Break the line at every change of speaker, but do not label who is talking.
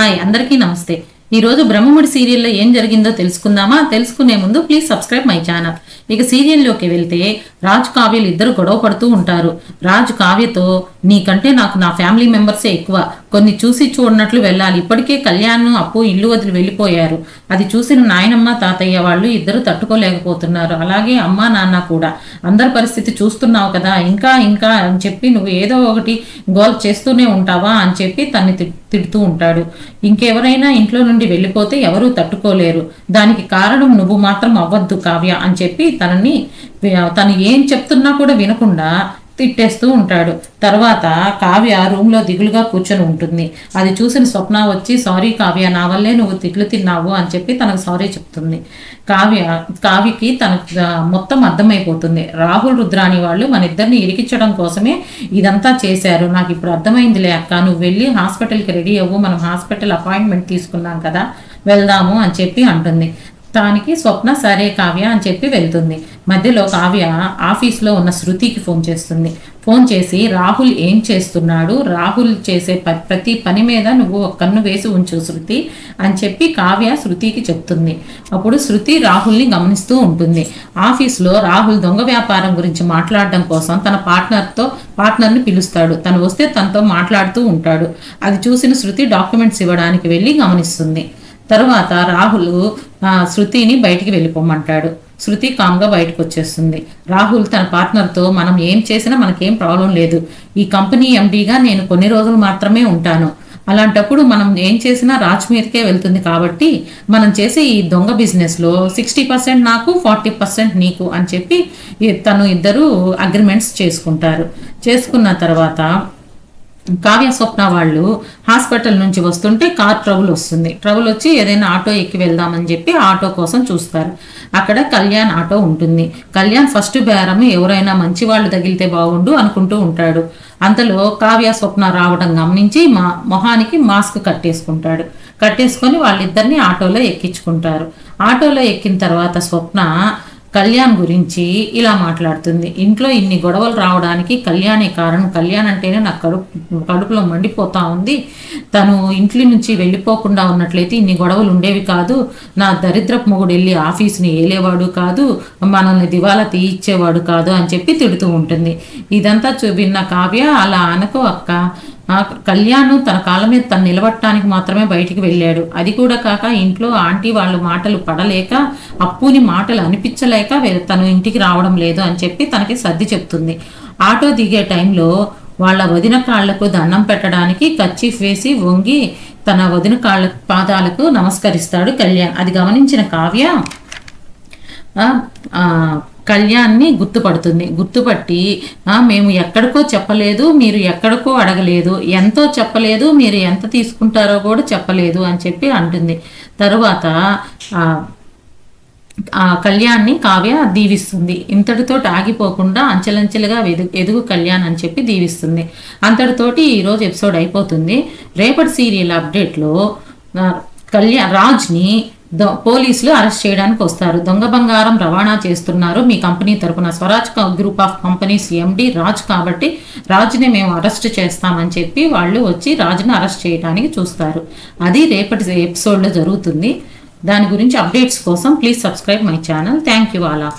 Hi అందరికీ నమస్తే. ఈ రోజు బ్రహ్మముడి సీరియల్లో ఏం జరిగిందో తెలుసుకుందామా? తెలుసుకునే ముందు ప్లీజ్ సబ్స్క్రైబ్ మై ఛానల్ ఇక సీరియల్లోకి వెళ్తే రాజ్ కావ్యలు ఇద్దరు గొడవ పడుతూ ఉంటారు. రాజ్ కావ్యతో నీకంటే నాకు నా ఫ్యామిలీ మెంబర్సే ఎక్కువ. కొన్ని చూసి చూడనట్లు వెళ్ళాలి. ఇప్పటికే కళ్యాణ్ అప్పు ఇల్లు వదిలి వెళ్ళిపోయారు. అది చూసిన నాయనమ్మ తాతయ్య వాళ్ళు ఇద్దరు తట్టుకోలేకపోతున్నారు. అలాగే అమ్మ నాన్న కూడా. అందరి పరిస్థితి చూస్తున్నావు కదా. ఇంకా ఇంకా అని చెప్పి నువ్వు ఏదో ఒకటి గోల్ చేస్తూనే ఉంటావా అని చెప్పి తన్ని తి- తిడుతూ ఉంటాడు. ఇంకెవరైనా ఇంట్లో నుండి వెళ్ళిపోతే ఎవరూ తట్టుకోలేరు. దానికి కారణం నువ్వు మాత్రం అవ్వద్దు కావ్య అని చెప్పి తనని తను ఏం చెప్తున్నా కూడా వినకుండా తిట్టేస్తూ ఉంటాడు. తర్వాత కావ్య రూమ్లో దిగులుగా కూర్చొని ఉంటుంది. అది చూసిన స్వప్న వచ్చి సారీ కావ్య నా వల్లే నువ్వు తిట్లు తిన్నావు అని చెప్పి తనకు సారీ చెప్తుంది. కావ్య కావ్యకి తనకు మొత్తం అర్థమైపోతుంది. రాహుల్ రుద్రాని వాళ్ళు మన ఇద్దరిని ఇరికించడం కోసమే ఇదంతా చేశారు. నాకు ఇప్పుడు అర్థమైందిలే అక్క. నువ్వు వెళ్ళి హాస్పిటల్కి రెడీ అవ్వు. మనం హాస్పిటల్ అపాయింట్మెంట్ తీసుకున్నాం కదా వెళ్దాము అని చెప్పి అంటుంది. దానికి స్వప్న సరే కావ్య అని చెప్పి వెళ్తుంది. మధ్యలో కావ్య ఆఫీస్లో ఉన్న శృతికి ఫోన్ చేస్తుంది. ఫోన్ చేసి రాహుల్ ఏం చేస్తున్నాడు? రాహుల్ చేసే ప- ప్రతి పని మీద నువ్వు ఒక కన్ను వేసి ఉంచు శృతి అని చెప్పి కావ్య శృతికి చెప్తుంది. అప్పుడు శృతి రాహుల్ని గమనిస్తూ ఉంటుంది. ఆఫీస్లో రాహుల్ దొంగ వ్యాపారం గురించి మాట్లాడడం కోసం తన పార్ట్నర్తో పార్ట్నర్ని పిలుస్తాడు. తను వస్తే తనతో మాట్లాడుతూ ఉంటాడు. అది చూసిన శృతి డాక్యుమెంట్స్ ఇవ్వడానికి వెళ్ళి గమనిస్తుంది. తరువాత రాహుల్ శృతిని బయటికి వెళ్ళిపోమంటాడు. శృతి కామ్గా బయటకు వచ్చేస్తుంది రాహుల్ తన పార్ట్నర్తో మనం ఏం చేసినా మనకేం ప్రాబ్లం లేదు. ఈ కంపెనీ ఎండీగా నేను కొన్ని రోజులు మాత్రమే ఉంటాను. అలాంటప్పుడు మనం ఏం చేసినా రాజ్ మీదకే వెళ్తుంది కాబట్టి మనం చేసే ఈ దొంగ బిజినెస్లో సిక్స్టీ పర్సెంట్ నాకు ఫార్టీ పర్సెంట్ నీకు అని చెప్పి తను ఇద్దరు అగ్రిమెంట్స్ చేసుకుంటారు. చేసుకున్న తర్వాత కావ్య స్వప్న వాళ్ళు హాస్పిటల్ నుంచి వస్తుంటే కార్ ట్రబుల్ వస్తుంది. ట్రబుల్ వచ్చి ఏదైనా ఆటో ఎక్కి వెళ్దామని చెప్పి ఆటో కోసం చూస్తారు. అక్కడ కళ్యాణ్ ఆటో ఉంటుంది. కళ్యాణ్ ఫస్ట్ బేరం ఎవరైనా మంచి వాళ్ళు తగిలితే బాగుండు అనుకుంటూ ఉంటాడు. అంతలో కావ్య స్వప్న రావడం గమనించి మా మొహానికి మాస్క్ కట్టేసుకుంటాడు. కట్టేసుకొని వాళ్ళిద్దరిని ఆటోలో ఎక్కించుకుంటారు. ఆటోలో ఎక్కిన తర్వాత స్వప్న కళ్యాణ్ గురించి ఇలా మాట్లాడుతుంది. ఇంట్లో ఇన్ని గొడవలు రావడానికి కళ్యాణే కారణం. కళ్యాణ్ అంటేనే నాకు కడుపు కడుపులో మండిపోతా ఉంది. తను ఇంట్లో నుంచి వెళ్ళిపోకుండా ఉన్నట్లయితే ఇన్ని గొడవలు ఉండేవి కాదు. నా దరిద్రపు మొగుడు వెళ్ళి ఆఫీస్ని ఏలేవాడు కాదు. మనల్ని దివాలా తీయిచ్చేవాడు కాదు అని చెప్పి తిడుతూ ఉంటుంది. ఇదంతా చూ విన్న కావ్య అలా అనకో అక్క. ఆ కళ్యాణ్ తన కాళ్ళ మీద తను నిలబట్టడానికి మాత్రమే బయటికి వెళ్ళాడు. అది కూడా కాక ఇంట్లో ఆంటీ వాళ్ళ మాటలు పడలేక అప్పుని మాటలు అనిపించలేక తను ఇంటికి రావడం లేదు అని చెప్పి తనకి సర్ది చెప్తుంది. ఆటో దిగే టైంలో వాళ్ళ వదిన కాళ్ళకు దండం పెట్టడానికి కచ్చిఫ్ వేసి వంగి తన వదిన కాళ్ళ పాదాలకు నమస్కరిస్తాడు కళ్యాణ్. అది గమనించిన కావ్య కళ్యాణ్ని గుర్తుపడుతుంది. గుర్తుపట్టి మేము ఎక్కడికో చెప్పలేదు మీరు ఎక్కడికో అడగలేదు. ఎంతో చెప్పలేదు మీరు ఎంత తీసుకుంటారో కూడా చెప్పలేదు అని చెప్పి అంటుంది. తరువాత ఆ, కళ్యాణ్ని కావ్య దీవిస్తుంది. ఇంతటితో ఆగిపోకుండా అంచెలంచెలుగా ఎదుగు ఎదుగు కళ్యాణ్ అని చెప్పి దీవిస్తుంది. అంతటితోటి ఈరోజు ఎపిసోడ్ అయిపోతుంది. రేపటి సీరియల్ అప్డేట్లో కళ్యాణ్ రాజ్ని పోలీసులు అరెస్ట్ చేయడానికి వస్తారు. దొంగ బంగారం రవాణా చేస్తున్నారు. మీ కంపెనీ తరపున Swaraj group of companies MD Raj కాబట్టి రాజుని మేము అరెస్ట్ చేస్తామని చెప్పి వాళ్ళు వచ్చి రాజుని అరెస్ట్ చేయడానికి చూస్తారు. అది రేపటి ఎపిసోడ్లో జరుగుతుంది. దాని గురించి అప్డేట్స్ కోసం please subscribe my channel. Thank you all of